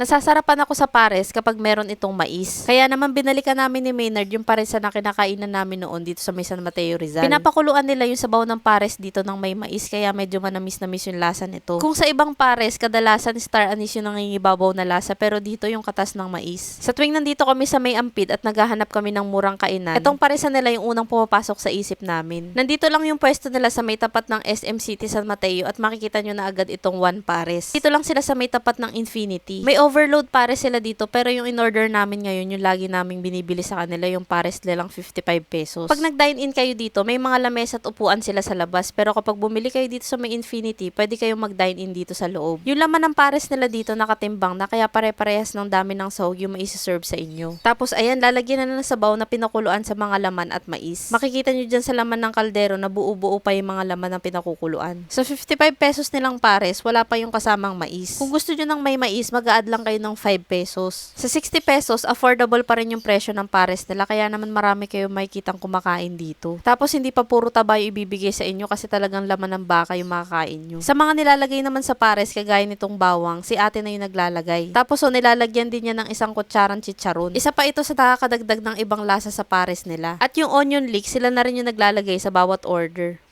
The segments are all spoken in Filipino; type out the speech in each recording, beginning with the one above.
Nasasarapan ako sa pares kapag meron itong mais. Kaya naman binalikan namin ni Maynard yung pares na kinakainan namin noon dito sa may San Mateo Rizal. Pinapakuluan nila yung sabaw ng pares dito ng may mais kaya medyo manamis-namis yung lasa nito. Kung sa ibang pares, kadalasan star anise yung nangingibabaw na lasa pero dito yung katas ng mais. Sa tuwing nandito kami sa may ampid at naghahanap kami ng murang kainan, itong paresa nila yung unang pumapasok sa isip namin. Nandito lang yung pwesto nila sa may tapat ng SM City San Mateo at makikita nyo na agad itong one pares. Dito lang sila sa may tapat ng Infinity. May overload pares sila dito pero yung in-order namin ngayon, yung lagi naming binibili sa kanila, yung pares nila lang 55 pesos. Pag nag-dine in kayo dito, may mga lamesa at upuan sila sa labas pero kapag bumili kayo dito sa may Infinity, pwede kayong mag-dine in dito sa loob. Yung laman ng pares nila dito nakatimbang na kaya pare-parehas ng dami ng sahog yung maisi-serve sa inyo. Tapos ayan, lalagyan na ng sabaw na pinakuluan sa mga laman at mais. Makikita nyo dyan sa laman ng kaldero na buo-buo pa yung mga laman ng pinakukuluan. Sa 55 pesos nilang pares, wala pa yung kasamang mais. Kung gusto nyo ng may mais, mag-add lang kayo ng 5 pesos. Sa 60 pesos, affordable pa rin yung presyo ng pares nila kaya naman marami kayo makikitang kumakain dito. Tapos hindi pa puro taba yung ibibigay sa inyo kasi talagang laman ng baka yung makakain nyo. Sa mga nilalagay naman sa pares, kagaya nitong bawang, si ate na yung naglalagay. Tapos so nilalagyan din niya ng isang kutsarang chicharon. Isa pa ito sa nakakadagdag ng ibang lasa sa pares nila. At yung onion leek, sila na rin yung naglalagay sa bawat order.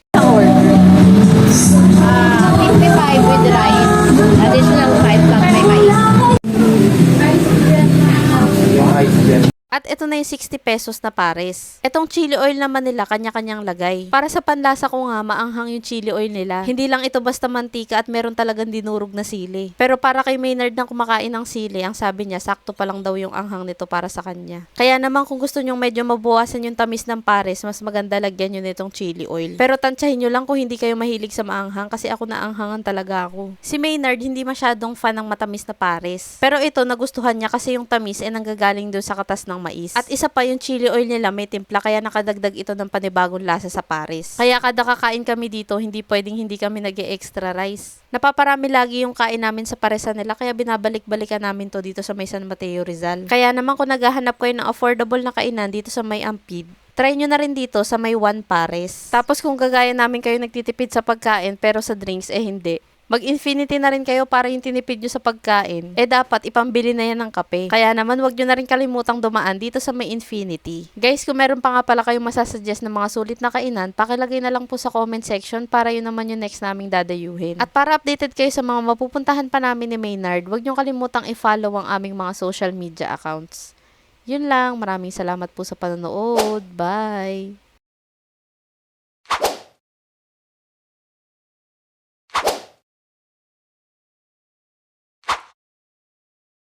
At ito na yung 60 pesos na pares. Itong chili oil naman nila, kanya-kanyang lagay. Para sa panlasa ko nga, maanghang yung chili oil nila. Hindi lang ito basta mantika at meron talagang dinurog na sili. Pero para kay Maynard na kumakain ng sili, ang sabi niya, sakto pa lang daw yung anghang nito para sa kanya. Kaya naman kung gusto nyong medyo mabawasan yung tamis ng pares, mas maganda lagyan nyo nitong chili oil. Pero tansyahin nyo lang kung hindi kayo mahilig sa maanghang kasi ako naanghangan talaga ako. Si Maynard hindi masyadong fan ng matamis na pares. Pero ito nagustuhan niya kasi yung tamis ay nanggagaling doon sa katas ng mais. At isa pa yung chili oil nila may timpla kaya nakadagdag ito ng panibagong lasa sa pares. Kaya kada kakain kami dito, hindi pwedeng hindi kami nag extra rice. Napaparami lagi yung kain namin sa paresa nila kaya binabalik-balikan namin to dito sa may San Mateo Rizal. Kaya naman kung naghahanap kayo ng affordable na kainan dito sa may Ampid, try nyo na rin dito sa may one pares. Tapos kung gagaya namin kayo nagtitipid sa pagkain pero sa drinks eh hindi, Mag-infinity na rin kayo para yung tinipid nyo sa pagkain. Eh dapat ipambili na yan ng kape. Kaya naman wag nyo na rin kalimutang dumaan dito sa may infinity. Guys, kung meron pa nga pala kayong masasuggest ng mga sulit na kainan, pakilagay na lang po sa comment section para yun naman yung next naming dadayuhin. At para updated kayo sa mga mapupuntahan pa namin ni Maynard, wag nyo kalimutang i-follow ang aming mga social media accounts. Yun lang, maraming salamat po sa panonood. Bye!